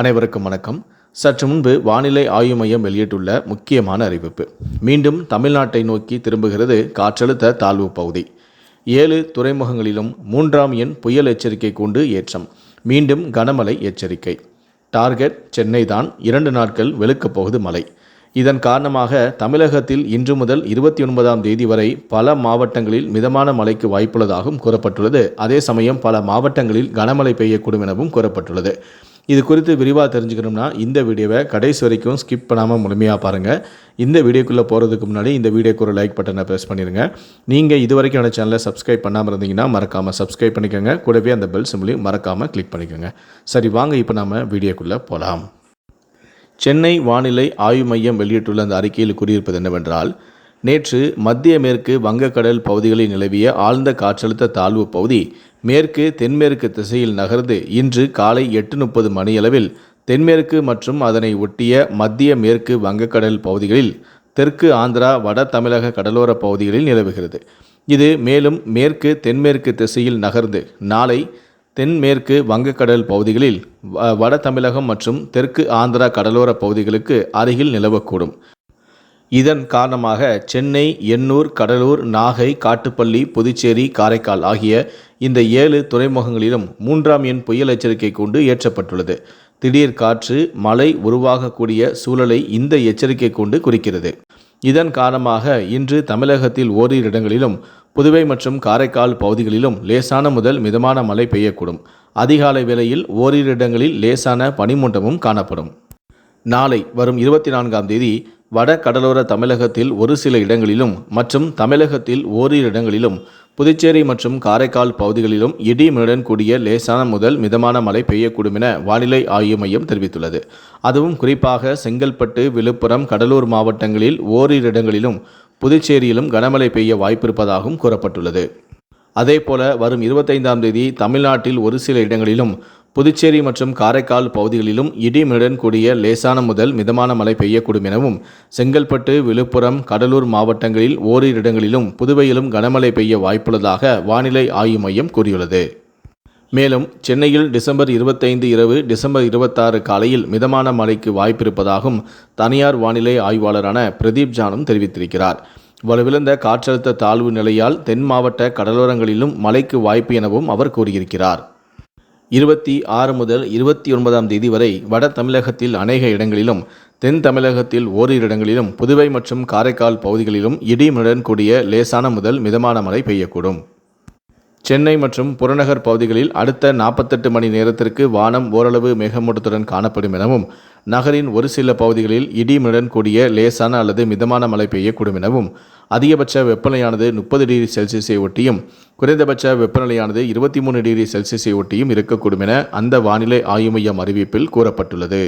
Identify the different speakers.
Speaker 1: அனைவருக்கும் வணக்கம் சற்று முன்பு வானிலை ஆய்வு மையம் வெளியிட்டுள்ள முக்கியமான அறிவிப்பு மீண்டும் தமிழ்நாட்டை நோக்கி திரும்புகிறது காற்றழுத்த தாழ்வு பகுதி ஏழு துறைமுகங்களிலும் மூன்றாம் எண் புயல் எச்சரிக்கை கூண்டு ஏற்றம் மீண்டும் கனமழை எச்சரிக்கை டார்கெட் சென்னை தான் இரண்டு நாட்கள் வெளுக்கப் போகுது மழை இதன் காரணமாக தமிழகத்தில் இன்று முதல் இருபத்தி ஒன்பதாம் தேதி வரை பல மாவட்டங்களில் மிதமான மழைக்கு வாய்ப்புள்ளதாகவும் கூறப்பட்டுள்ளது அதே சமயம் பல மாவட்டங்களில் கனமழை பெய்யக்கூடும் எனவும் கூறப்பட்டுள்ளது இது குறித்து விரிவாக தெரிஞ்சுக்கணும்னா இந்த வீடியோவை கடைசி வரைக்கும் ஸ்கிப் பண்ணாமல் முழுமையாக பாருங்கள் இந்த வீடியோக்குள்ளே போகிறதுக்கு முன்னாடி இந்த வீடியோக்கு ஒரு லைக் பட்டனை ப்ரெஸ் பண்ணிடுங்க நீங்கள் இது வரைக்கும் என்னோட சேனலை சப்ஸ்கிரைப் பண்ணாமல் இருந்தீங்கன்னா மறக்காமல் சப்ஸ்கிரைப் பண்ணிக்கோங்க கூடவே அந்த பெல் சிம்லையும் மறக்காமல் கிளிக் பண்ணிக்கோங்க சரி வாங்க இப்போ நம்ம வீடியோக்குள்ளே போகலாம்
Speaker 2: சென்னை வானிலை ஆய்வு மையம் வெளியிட்டுள்ள அந்த அறிக்கையில் கூறியிருப்பது என்னவென்றால் நேற்று மத்திய மேற்கு வங்கக்கடல் பகுதிகளில் நிலவிய ஆழ்ந்த காற்றழுத்த தாழ்வு பகுதி மேற்கு தென்மேற்கு திசையில் நகர்ந்து இன்று காலை எட்டு முப்பது மணியளவில் தென்மேற்கு மற்றும் அதனை ஒட்டிய மத்திய மேற்கு வங்கக்கடல் பகுதிகளில் தெற்கு ஆந்திரா வட தமிழக கடலோர பகுதிகளில் நிலவுகிறது இது மேலும் மேற்கு தென்மேற்கு திசையில் நகர்ந்து நாளை தென்மேற்கு வங்கக்கடல் பகுதிகளில் வட தமிழகம் மற்றும் தெற்கு ஆந்திரா கடலோர பகுதிகளுக்கு அருகில் நிலவக்கூடும் இதன் காரணமாக சென்னை எண்ணூர் கடலூர் நாகை காட்டுப்பள்ளி புதுச்சேரி காரைக்கால் ஆகிய இந்த ஏழு துறைமுகங்களிலும் மூன்றாம் எண் புயல் எச்சரிக்கை கொண்டு ஏற்றப்பட்டுள்ளது திடீர் காற்று மழை உருவாகக்கூடிய சூழலை இந்த எச்சரிக்கை கொண்டு குறிக்கிறது இதன் காரணமாக இன்று தமிழகத்தில் ஓரிரு இடங்களிலும் புதுவை மற்றும் காரைக்கால் பகுதிகளிலும் லேசான முதல் மிதமான மழை பெய்யக்கூடும் அதிகாலை வேளையில் ஓரிரு இடங்களில் லேசான பனிமூட்டமும் காணப்படும் நாளை வரும் இருபத்தி நான்காம் தேதி வட கடலோர தமிழகத்தில் ஒரு சில இடங்களிலும் மற்றும் தமிழகத்தில் ஓரிரு இடங்களிலும் புதுச்சேரி மற்றும் காரைக்கால் பகுதிகளிலும் இடி மின்னுடன் கூடிய லேசான முதல் மிதமான மழை பெய்யக்கூடும் என வானிலை ஆய்வு மையம் தெரிவித்துள்ளது அதுவும் குறிப்பாக செங்கல்பட்டு விழுப்புரம் கடலூர் மாவட்டங்களில் ஓரிரு இடங்களிலும் புதுச்சேரியிலும் கனமழை பெய்ய வாய்ப்பிருப்பதாகவும் கூறப்பட்டுள்ளது அதேபோல வரும் இருபத்தைந்தாம் தேதி தமிழ்நாட்டில் ஒரு சில இடங்களிலும் புதுச்சேரி மற்றும் காரைக்கால் பகுதிகளிலும் இடிமிடன் கூடிய லேசான முதல் மிதமான மழை பெய்யக்கூடும் எனவும் செங்கல்பட்டு விழுப்புரம் கடலூர் மாவட்டங்களில் ஓரிரு இடங்களிலும் புதுவையிலும் கனமழை பெய்ய வாய்ப்புள்ளதாக வானிலை ஆய்வு மையம் கூறியுள்ளது மேலும் சென்னையில் டிசம்பர் இருபத்தைந்து இரவு டிசம்பர் இருபத்தாறு காலையில் மிதமான மழைக்கு வாய்ப்பிருப்பதாகவும் தனியார் வானிலை ஆய்வாளரான பிரதீப் ஜானும் தெரிவித்திருக்கிறார் வலுவிழந்த காற்றழுத்த தாழ்வு நிலையால் தென் மாவட்ட கடலோரங்களிலும் மழைக்கு வாய்ப்பு எனவும் அவர் கூறியிருக்கிறார் இருபத்தி ஆறு முதல் இருபத்தி ஒன்பதாம் தேதி வரை வட தமிழகத்தில் அநேக இடங்களிலும் தென் தமிழகத்தில் ஓரிரு இடங்களிலும் புதுவை மற்றும் காரைக்கால் பகுதிகளிலும் இடிமுடன் கூடிய லேசான முதல் மிதமான மழை பெய்யக்கூடும் சென்னை மற்றும் புறநகர் பகுதிகளில் அடுத்த நாற்பத்தெட்டு மணி நேரத்திற்கு வானம் ஓரளவு மேகமூட்டத்துடன் காணப்படும் எனவும் நகரின் ஒரு சில பகுதிகளில் இடிமுடன் கூடிய லேசான அல்லது மிதமான மழை பெய்யக்கூடும் எனவும் அதிகபட்ச வெப்பநிலையானது முப்பது டிகிரி செல்சியஸை ஒட்டியும் குறைந்தபட்ச வெப்பநிலையானது இருபத்தி மூணு டிகிரி செல்சியஸை ஒட்டியும் இருக்கக்கூடும் என அந்த வானிலை ஆய்வு மையம் அறிவிப்பில் கூறப்பட்டுள்ளது